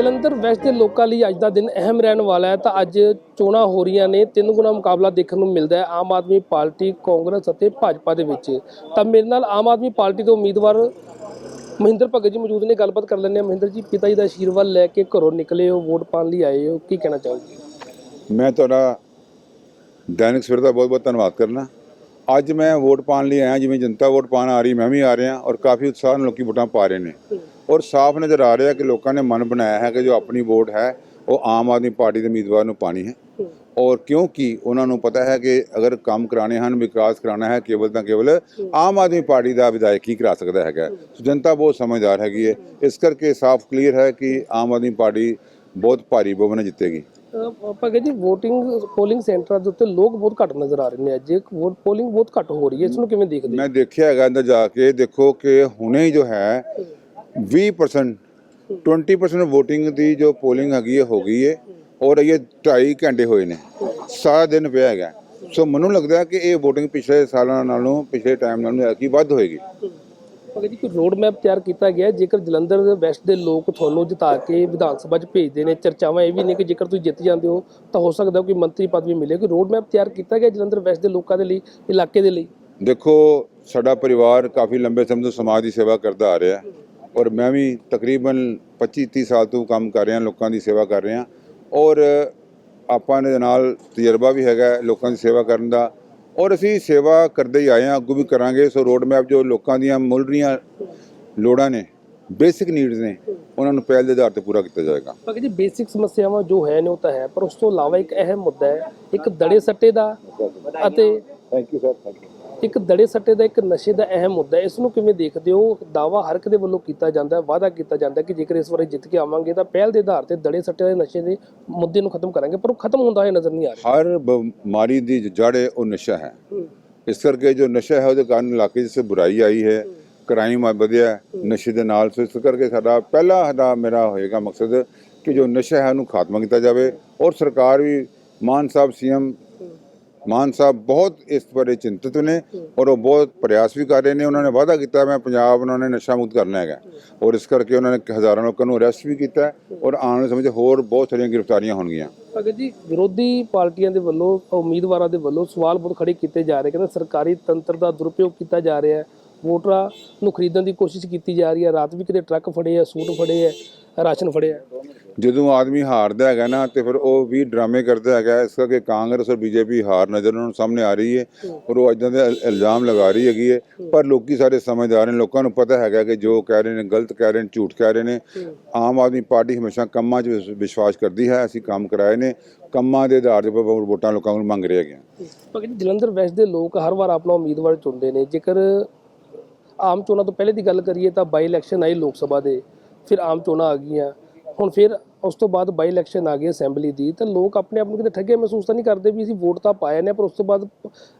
Jalandhar West ਦੇ ਲੋਕਾਂ ਲਈ ਅੱਜ ਦਾ ਦਿਨ ਅਹਿਮ ਰਹਿਣ ਵਾਲਾ ਹੈ। ਤਾਂ ਅੱਜ ਚੋਣਾਂ ਹੋ ਰਹੀਆਂ ਨੇ। ਤਿੰਨ ਗੁਣਾ ਮੁਕਾਬਲਾ ਦੇਖਣ ਨੂੰ ਮਿਲਦਾ ਹੈ ਆਮ ਆਦਮੀ ਪਾਰਟੀ, ਕਾਂਗਰਸ ਅਤੇ ਭਾਜਪਾ ਦੇ ਵਿੱਚ। ਤਾਂ ਮੇਰੇ ਨਾਲ ਆਮ ਆਦਮੀ ਪਾਰਟੀ ਦੇ ਉਮੀਦਵਾਰ ਮਹਿੰਦਰ ਭਗਤ ਜੀ ਮੌਜੂਦ ਨੇ। ਗੱਲਬਾਤ ਕਰ ਲੈਂਦੇ ਹਾਂ। ਮਹਿੰਦਰ ਜੀ, ਪਿਤਾ ਜੀ ਦਾ ਆਸ਼ੀਰਵਾਦ ਲੈ ਕੇ ਘਰੋਂ ਨਿਕਲੇ ਹੋ, ਵੋਟ ਪਾਉਣ ਲਈ ਆਏ ਹੋ। ਕੀ ਕਹਿਣਾ ਚਾਹੋਗੇ? ਮੈਂ ਤੁਹਾਡਾ ਦੈਨਿਕ ਸਵੇਰ ਦਾ ਬਹੁਤ ਬਹੁਤ ਧੰਨਵਾਦ ਕਰਨਾ। ਅੱਜ ਮੈਂ ਵੋਟ ਪਾਉਣ ਲਈ ਆਇਆ। ਜਿਵੇਂ ਜਨਤਾ ਵੋਟ ਪਾਉਣ ਆ ਰਹੀ, ਮੈਂ ਵੀ ਆ ਰਿਹਾ ਔਰ ਕਾਫੀ ਉਤਸ਼ਾਹ ਨਾਲ ਲੋਕੀ ਵੋਟਾਂ ਪਾ ਰਹੇ ਨੇ। ਔਰ ਸਾਫ਼ ਨਜ਼ਰ ਆ ਰਿਹਾ ਕਿ ਲੋਕਾਂ ਨੇ ਮਨ ਬਣਾਇਆ ਹੈ ਕਿ ਜੋ ਆਪਣੀ ਵੋਟ ਹੈ ਉਹ ਆਮ ਆਦਮੀ ਪਾਰਟੀ ਦੇ ਉਮੀਦਵਾਰ ਨੂੰ ਪਾਣੀ ਹੈ। ਔਰ ਕਿਉਂਕਿ ਉਹਨਾਂ ਨੂੰ ਪਤਾ ਹੈ ਕਿ ਅਗਰ ਕੰਮ ਕਰਾਣੇ ਹਨ ਵਿਕਾਸ ਕਰਾਣਾ ਹੈ ਕੇਵਲ ਤਾਂ ਕੇਵਲ ਆਮ ਆਦਮੀ ਪਾਰਟੀ ਦਾ ਵਿਧਾਇਕ ਹੀ ਕਰਾ ਸਕਦਾ ਹੈਗਾ। ਸੋ ਜਨਤਾ ਬਹੁਤ ਸਮਝਦਾਰ ਹੈਗੀ ਹੈ। ਇਸ ਕਰਕੇ ਸਾਫ਼ ਕਲੀਅਰ ਹੈ ਕਿ ਆਮ ਆਦਮੀ ਪਾਰਟੀ ਬਹੁਤ ਭਾਰੀ ਬਹੁਮਤ ਜਿੱਤੇਗੀ। ਭਗਤ ਜੀ VOTING ਪੋਲਿੰਗ ਸੈਂਟਰਾਂ ਦੇ ਉੱਤੇ ਲੋਕ ਬਹੁਤ ਘੱਟ ਨਜ਼ਰ ਆ ਰਹੇ ਨੇ ਅੱਜ। ਵੋਟ ਪੋਲਿੰਗ ਬਹੁਤ ਘੱਟ ਹੋ ਰਹੀ ਹੈ। ਇਸ ਨੂੰ ਕਿਵੇਂ ਦੇਖਦੇ ਮੈਂ ਦੇਖਿਆ ਹੈਗਾ ਅੰਦਰ ਜਾ ਕੇ ਦੇਖੋ ਕਿ ਹੁਣੇ ਹੀ ਜੋ। ਹੈ 20% 20% VOTING ਦੀ ਜੋ ਪੋਲਿੰਗ ਹੈਗੀ ਹੈ ਹੋ ਗਈ ਹੈ ਔਰ ਇਹ 2.5 ਘੰਟੇ ਹੋਏ ਨੇ ਸਾਰਾ ਦਿਨ ਪਿਆ ਹੈਗਾ। ਸੋ ਮੈਨੂੰ ਲੱਗਦਾ ਕਿ ਇਹ VOTING ਪਿਛਲੇ ਸਾਲਾਂ ਨਾਲੋਂ ਪਿਛਲੇ ਟਾਈਮ ਨਾਲੋਂ ਐਤਕੀ ਵੱਧ ਹੋਏਗੀ। ਭਗਤ ਜੀ ਕੋਈ ਰੋਡ ਮੈਪ ਤਿਆਰ ਕੀਤਾ ਗਿਆ? ਜੇਕਰ ਜਲੰਧਰ ਦੇ ਵੈਸਟ ਦੇ ਲੋਕ ਤੁਹਾਨੂੰ ਜਿਤਾ ਕੇ ਵਿਧਾਨ ਸਭਾ 'ਚ ਭੇਜਦੇ ਨੇ ਚਰਚਾਵਾਂ ਇਹ ਵੀ ਨੇ ਕਿ ਜੇਕਰ ਤੁਸੀਂ ਜਿੱਤ ਜਾਂਦੇ ਹੋ ਤਾਂ ਹੋ ਸਕਦਾ ਕੋਈ ਮੰਤਰੀ ਪਦਵੀ ਮਿਲੇ। ਕੋਈ ਰੋਡ ਮੈਪ ਤਿਆਰ ਕੀਤਾ ਗਿਆ ਜਲੰਧਰ ਵੈਸਟ ਦੇ ਲੋਕਾਂ ਦੇ ਲਈ ਇਲਾਕੇ ਦੇ ਲਈ? ਦੇਖੋ ਸਾਡਾ ਪਰਿਵਾਰ ਕਾਫੀ ਲੰਬੇ ਸਮੇਂ ਤੋਂ ਸਮਾਜ ਦੀ ਸੇਵਾ ਕਰਦਾ ਆ ਰਿਹਾ ਔਰ ਮੈਂ ਵੀ ਤਕਰੀਬਨ 25 30 ਸਾਲ ਤੋਂ ਕੰਮ ਕਰ ਰਿਹਾ ਲੋਕਾਂ ਦੀ ਸੇਵਾ ਕਰ ਰਿਹਾ। ਔਰ ਆਪਾਂ ਦੇ ਨਾਲ ਤਜਰਬਾ ਵੀ ਹੈਗਾ ਲੋਕਾਂ ਦੀ ਸੇਵਾ ਕਰਨ ਦਾ। ਔਰ ਅਸੀਂ ਸੇਵਾ ਕਰਦੇ ਹੀ ਆਏ ਹਾਂ ਅੱਗੋਂ ਵੀ ਕਰਾਂਗੇ। ਸੋ ਰੋਡ ਮੈਪ ਜੋ ਲੋਕਾਂ ਦੀਆਂ ਮੁੱਲ ਰਹੀਆਂ ਲੋੜਾਂ ਨੇ ਬੇਸਿਕ ਨੀਡਸ ਨੇ ਉਹਨਾਂ ਨੂੰ ਪਹਿਲ ਦੇ ਆਧਾਰ ਤੇ ਪੂਰਾ ਕੀਤਾ ਜਾਏਗਾ। ਭਗਤ ਜੀ ਬੇਸਿਕ ਸਮੱਸਿਆਵਾਂ ਜੋ ਹੈ ਨੇ ਉਹ ਤਾਂ ਹੈ ਪਰ ਉਸ ਤੋਂ ਇਲਾਵਾ ਇੱਕ ਅਹਿਮ ਮੁੱਦਾ ਹੈ ਇੱਕ ਦੜੇ ਸੱਟੇ ਦਾ ਅਤੇ thank you sir thank you ਇੱਕ ਦੜੇ ਸੱਟੇ ਦਾ ਇੱਕ ਨਸ਼ੇ ਦਾ ਅਹਿਮ ਮੁੱਦਾ ਹੈ। ਇਸ ਨੂੰ ਕਿਵੇਂ ਦੇਖਦੇ ਹੋ? ਦਾਵਾ ਹਰ ਇੱਕ ਦੇ ਵੱਲੋਂ ਕੀਤਾ ਜਾਂਦਾ ਹੈ ਵਾਅਦਾ ਕੀਤਾ ਜਾਂਦਾ ਹੈ ਕਿ ਜੇਕਰ ਇਸ ਵਾਰੀ ਜਿੱਤ ਕੇ ਆਵਾਂਗੇ ਤਾਂ ਪਹਿਲ ਦੇ ਆਧਾਰ ਤੇ ਦੜੇ ਸੱਟੇ ਦੇ ਨਸ਼ੇ ਦੇ ਮੁੱਦੇ ਨੂੰ ਖਤਮ ਕਰਾਂਗੇ ਪਰ ਉਹ ਖਤਮ ਹੁੰਦਾ ਹੋਇਆ ਨਜ਼ਰ ਨਹੀਂ ਆ ਰਿਹਾ। ਹਰ ਬਿਮਾਰੀ ਦੀ ਜੜ ਉਹ ਨਸ਼ਾ ਹੈ। ਇਸ ਕਰਕੇ ਜੋ ਨਸ਼ਾ ਹੈ ਉਹਦੇ ਕਾਰਨ ਇਲਾਕੇ 'ਚ ਬੁਰਾਈ ਆਈ ਹੈ ਕ੍ਰਾਈਮ ਆ ਵਧਿਆ ਨਸ਼ੇ ਦੇ ਨਾਲ। ਸੋ ਇਸ ਕਰਕੇ ਸਾਡਾ ਪਹਿਲਾ ਸਾਡਾ ਮੇਰਾ ਹੋਏਗਾ ਮਕਸਦ ਕਿ ਜੋ ਨਸ਼ਾ ਹੈ ਉਹਨੂੰ ਖਾਤਮਾ ਕੀਤਾ ਜਾਵੇ। ਔਰ ਸਰਕਾਰ ਵੀ ਮਾਨ ਸਾਹਿਬ ਸੀਐਮ ਮਾਨ ਸਾਹਿਬ ਬਹੁਤ ਇਸ ਬਾਰੇ ਚਿੰਤਤ ਨੇ ਔਰ ਉਹ ਬਹੁਤ ਪ੍ਰਯਾਸ ਵੀ ਕਰ ਰਹੇ ਨੇ। ਉਹਨਾਂ ਨੇ ਵਾਅਦਾ ਕੀਤਾ, ਮੈਂ ਪੰਜਾਬ ਉਹਨਾਂ ਨੇ ਨਸ਼ਾ ਮੁਕਤ ਕਰਨਾ ਹੈਗਾ। ਔਰ ਇਸ ਕਰਕੇ ਉਹਨਾਂ ਨੇ ਹਜ਼ਾਰਾਂ ਲੋਕਾਂ ਨੂੰ ਅਰੈਸਟ ਵੀ ਕੀਤਾ ਔਰ ਆਉਣ ਵਾਲੇ ਸਮੇਂ 'ਚ ਹੋਰ ਬਹੁਤ ਸਾਰੀਆਂ ਗ੍ਰਿਫਤਾਰੀਆਂ ਹੋਣਗੀਆਂ। ਭਗਤ ਜੀ, ਵਿਰੋਧੀ ਪਾਰਟੀਆਂ ਦੇ ਵੱਲੋਂ, ਉਮੀਦਵਾਰਾਂ ਦੇ ਵੱਲੋਂ ਸਵਾਲ ਬਹੁਤ ਖੜੇ ਕੀਤੇ ਜਾ ਰਹੇ ਕਹਿੰਦੇ ਸਰਕਾਰੀ ਤੰਤਰ ਦਾ ਦੁਰਉਪਯੋਗ ਕੀਤਾ ਜਾ ਰਿਹਾ ਹੈ। ਵੋਟਰਾਂ ਨੂੰ ਖਰੀਦਣ ਦੀ ਕੋਸ਼ਿਸ਼ ਕੀਤੀ ਜਾ ਰਹੀ ਹੈ। ਰਾਤ ਵੀ ਕਿਤੇ ਟਰੱਕ ਫੜੇ ਆ ਸੂਟ ਫੜੇ ਆ ਰਾਸ਼ਨ ਫੜਿਆ ਜਦੋਂ ਆਦਮੀ ਹਾਰਦਾ ਹੈਗਾ ਨਾ ਤੇ ਫਿਰ ਉਹ ਵੀ ਡਰਾਮੇ ਕਰਦਾ ਹੈਗਾ ਇਸ ਕਰਕੇ ਕਾਂਗਰਸ ਔਰ ਬੀਜੇਪੀ ਹਾਰ ਨਜ਼ਰ ਉਹਨਾਂ ਨੂੰ ਸਾਹਮਣੇ ਆ ਰਹੀ ਹੈ ਔਰ ਉਹ ਇਦਾਂ ਦੇ ਇਲ- ਇਲਜ਼ਾਮ ਲਗਾ ਰਹੀ ਹੈਗੀ ਹੈ। ਪਰ ਲੋਕੀ ਸਾਰੇ ਸਮਝਦਾਰ ਨੇ ਲੋਕਾਂ ਨੂੰ ਪਤਾ ਹੈਗਾ ਕਿ ਜੋ ਕਹਿ ਰਹੇ ਨੇ ਗਲਤ ਕਹਿ ਰਹੇ ਨੇ ਝੂਠ ਕਹਿ ਰਹੇ ਨੇ। ਆਮ ਆਦਮੀ ਪਾਰਟੀ ਹਮੇਸ਼ਾ ਕੰਮਾਂ 'ਚ ਵਿਸ- ਵਿਸ਼ਵਾਸ ਕਰਦੀ ਹੈ ਅਸੀਂ ਕੰਮ ਕਰਾਏ ਨੇ ਕੰਮਾਂ ਦੇ ਆਧਾਰ ਤੇ ਵੋਟਾਂ ਲੋਕਾਂ ਨੂੰ ਮੰਗ ਰਹੇ ਹੈਗੇ। ਭਗਤ ਜੀ ਜਲੰਧਰ ਵੈਸਟ ਦੇ ਲੋਕ ਹਰ ਵਾਰ ਆਪਣਾ ਉਮੀਦਵਾਰ ਚੁਣਦੇ ਨੇ। ਜੇਕਰ ਆਮ ਚੋਣਾਂ ਤੋਂ ਪਹਿਲੇ ਦੀ ਗੱਲ ਕਰੀਏ ਤਾਂ ਬਾਈ ਇਲੈਕਸ਼ਨ ਆਈ ਲੋਕ ਸਭਾ ਦੇ, ਫਿਰ ਆਮ ਚੋਣਾਂ ਆ ਗਈਆਂ। ਹੁਣ ਫਿਰ ਉਸ ਤੋਂ ਬਾਅਦ ਬਾਈ ਇਲੈਕਸ਼ਨ ਆ ਗਈ ਅਸੈਂਬਲੀ ਦੀ, ਤਾਂ ਲੋਕ ਆਪਣੇ ਆਪ ਨੂੰ ਕਿਤੇ ਠੱਗੇ ਮਹਿਸੂਸ ਤਾਂ ਨਹੀਂ ਕਰਦੇ ਵੀ ਅਸੀਂ ਵੋਟ ਤਾਂ ਪਾਇਆ ਨੇ, ਪਰ ਉਸ ਤੋਂ ਬਾਅਦ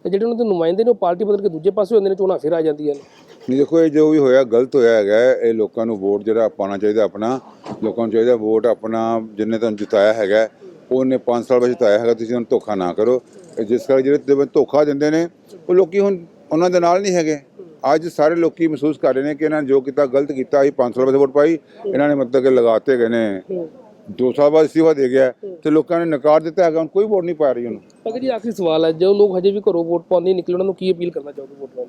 ਜਿਹੜੇ ਉਹਨਾਂ ਦੇ ਨੁਮਾਇੰਦੇ ਨੇ ਉਹ ਪਾਰਟੀ ਬਦਲ ਕੇ ਦੂਜੇ ਪਾਸੇ ਹੁੰਦੇ ਨੇ, ਚੋਣਾਂ ਫਿਰ ਆ ਜਾਂਦੀਆਂ ਨੇ। ਨਹੀਂ ਦੇਖੋ, ਇਹ ਜੋ ਵੀ ਹੋਇਆ ਗਲਤ ਹੋਇਆ ਹੈਗਾ, ਇਹ ਲੋਕਾਂ ਨੂੰ ਵੋਟ ਜਿਹੜਾ ਪਾਉਣਾ ਚਾਹੀਦਾ ਆਪਣਾ, ਲੋਕਾਂ ਨੂੰ ਚਾਹੀਦਾ ਵੋਟ ਆਪਣਾ ਜਿੰਨੇ ਤੁਹਾਨੂੰ ਜਿਤਾਇਆ ਹੈਗਾ, ਉਹਨੇ 5 ਸਾਲ ਵਿੱਚ ਜਿਤਾਇਆ ਹੈਗਾ, ਤੁਸੀਂ ਉਹਨੂੰ ਧੋਖਾ ਨਾ ਕਰੋ। ਜਿਸ ਕਰਕੇ ਜਿਹੜੇ ਧੋਖਾ ਦਿੰਦੇ ਨੇ, ਉਹ ਲੋਕੀ ਹੁਣ ਉਹਨਾਂ ਦੇ ਨਾਲ ਨਹੀਂ ਹੈਗੇ। ਅੱਜ ਸਾਰੇ ਲੋਕੀ ਮਹਿਸੂਸ ਕਰ ਰਹੇ ਨੇ ਕਿ ਇਹਨਾਂ ਨੇ ਜੋ ਕੀਤਾ ਗਲਤ ਕੀਤਾ ਅਸੀਂ 5 ਸਾਲ ਬਾਅਦ ਵੋਟ ਪਾਈ ਇਹਨਾਂ ਨੇ ਮਤਲਬ ਕਿ ਲਗਾਤੇ ਗਏ ਨੇ। ਦੋ ਸਾਲ ਬਾਅਦ ਇਸਤੀਫਾ ਦੇ ਗਿਆ ਤੇ ਲੋਕਾਂ ਨੇ ਨਕਾਰ ਦਿੱਤਾ ਹੈਗਾ ਹੁਣ ਕੋਈ ਵੋਟ ਨਹੀਂ ਪਾ ਰਹੀ ਉਹਨੂੰ। ਭਗਤ ਜੀ ਆਖਰੀ ਸਵਾਲ ਹੈ ਜੋ ਲੋਕ ਹਜੇ ਵੀ ਘਰੋਂ ਵੋਟ ਪਾਉਂਦੇ ਨਿਕਲੇ ਉਹਨਾਂ ਨੂੰ ਕੀ ਅਪੀਲ ਕਰਨਾ ਚਾਹੋਗੇ ਵੋਟ ਪਾਉਣ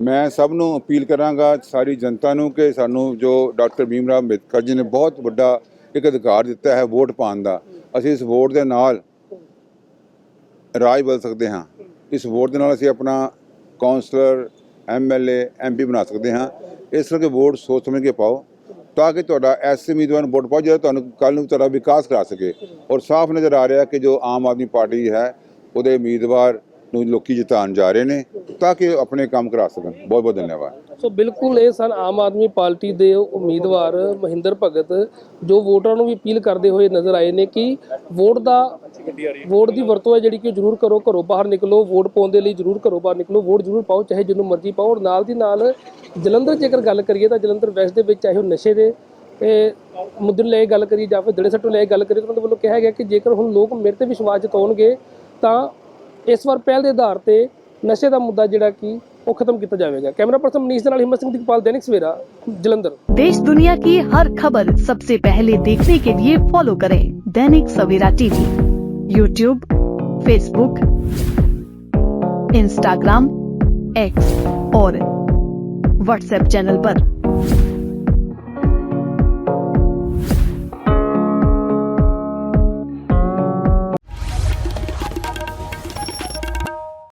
ਮੈਂ ਸਭ ਨੂੰ ਅਪੀਲ ਕਰਾਂਗਾ ਸਾਰੀ ਜਨਤਾ ਨੂੰ ਕਿ ਸਾਨੂੰ ਜੋ ਡਾਕਟਰ ਭੀਮ ਰਾਵ ਅੰਬੇਦਕਰ ਜੀ ਨੇ ਬਹੁਤ ਵੱਡਾ ਇੱਕ ਅਧਿਕਾਰ ਦਿੱਤਾ ਹੈ ਵੋਟ ਪਾਉਣ ਦਾ ਅਸੀਂ ਇਸ ਵੋਟ ਦੇ ਨਾਲ ਰਾਜ ਬਦਲ ਸਕਦੇ ਹਾਂ। ਇਸ ਵੋਟ ਦੇ ਨਾਲ ਅਸੀਂ ਆਪਣਾ ਕਾਉਂਸਲਰ ਐਮਐਲਏ ਐਮਪੀ ਬਣਾ ਸਕਦੇ ਹਾਂ। ਇਸ ਕਰਕੇ ਵੋਟ ਸੋਚ ਸਮਝ ਕੇ ਪਾਓ ਤਾਂ ਕਿ ਤੁਹਾਡਾ ਐਸੇ ਉਮੀਦਵਾਰ ਨੂੰ ਵੋਟ ਪਾਓ ਜਿਹੜਾ ਤੁਹਾਨੂੰ ਕੱਲ ਨੂੰ ਤੁਹਾਡਾ ਵਿਕਾਸ ਕਰਾ ਸਕੇ। ਔਰ ਸਾਫ਼ ਨਜ਼ਰ ਆ ਰਿਹਾ ਕਿ ਜੋ ਆਮ ਆਦਮੀ ਪਾਰਟੀ ਹੈ, ਉਹਦੇ ਉਮੀਦਵਾਰ ਨੂੰ ਲੋਕੀ ਜਿਤਾਉਣ ਜਾ ਰਹੇ ਨੇ ਤਾਂ ਕਿ ਉਹ ਆਪਣੇ ਕੰਮ ਕਰਾ ਸਕਣ। ਬਹੁਤ ਬਹੁਤ ਧੰਨਵਾਦ। ਸੋ ਬਿਲਕੁਲ ਇਹ ਸਨ ਆਮ ਆਦਮੀ ਪਾਰਟੀ ਦੇ ਉਮੀਦਵਾਰ ਮਹਿੰਦਰ ਭਗਤ, ਜੋ ਵੋਟਰਾਂ ਨੂੰ ਵੀ ਅਪੀਲ ਕਰਦੇ ਹੋਏ ਨਜ਼ਰ ਆਏ ਨੇ ਕਿ ਵੋਟ ਦਾ, ਵੋਟ ਦੀ ਵਰਤੋਂ ਹੈ ਜਿਹੜੀ ਕਿ ਜ਼ਰੂਰ ਕਰੋ, ਘਰੋਂ ਬਾਹਰ ਨਿਕਲੋ, ਵੋਟ ਪਾਉਣ ਦੇ ਲਈ ਜ਼ਰੂਰ ਘਰੋਂ ਬਾਹਰ ਨਿਕਲੋ, ਵੋਟ ਜ਼ਰੂਰ ਪਾਓ, ਚਾਹੇ ਜਿਹਨੂੰ ਮਰਜ਼ੀ ਪਾਓ। ਔਰ ਨਾਲ ਦੀ ਨਾਲ ਜਲੰਧਰ ਜੇਕਰ ਗੱਲ ਕਰੀਏ ਤਾਂ ਜਲੰਧਰ ਵੈਸਟ ਦੇ ਵਿੱਚ ਚਾਹੇ ਉਹ ਨਸ਼ੇ ਦੇ ਇਹ ਮੁੱਦੇ ਲੈ ਕੇ ਗੱਲ ਕਰੀਏ ਜਾਂ ਫਿਰ ਦੜੇ ਸੱਟੋਂ ਲੈ ਕੇ ਗੱਲ ਕਰੀਏ ਤਾਂ ਉਹਨਾਂ ਦੇ ਵੱਲੋਂ ਕਿਹਾ ਗਿਆ ਕਿ ਜੇਕਰ ਹੁਣ ਲੋਕ ਮੇਰੇ ਤੇ ਵਿਸ਼ਵਾਸ ਜਤਾਉਣਗੇ ਤਾਂ ਇਸ ਵਾਰ ਪਹਿਲ ਦੇ ਆਧਾਰ ਤੇ ਨਸ਼ੇ ਦਾ ਮੁੱਦਾ ਜਿਹੜਾ ਕਿ ਉਹ ਖਤਮ ਕੀਤਾ ਜਾਵੇਗਾ ਕੈਮਰਾ ਪਰਸਨ ਮਨੀਸ਼ ਦੇ ਨਾਲ ਹਿੰਮਤ ਸਿੰਘ ਦੀਪਾਲ ਦੈਨਿਕ ਸਵੇਰਾ ਜਲੰਧਰ देश दुनिया की हर खबर सबसे पहले देखने के लिए फॉलो करें Dainik Savera TV YouTube Facebook Instagram X और व्हाट्सएप चैनल पर।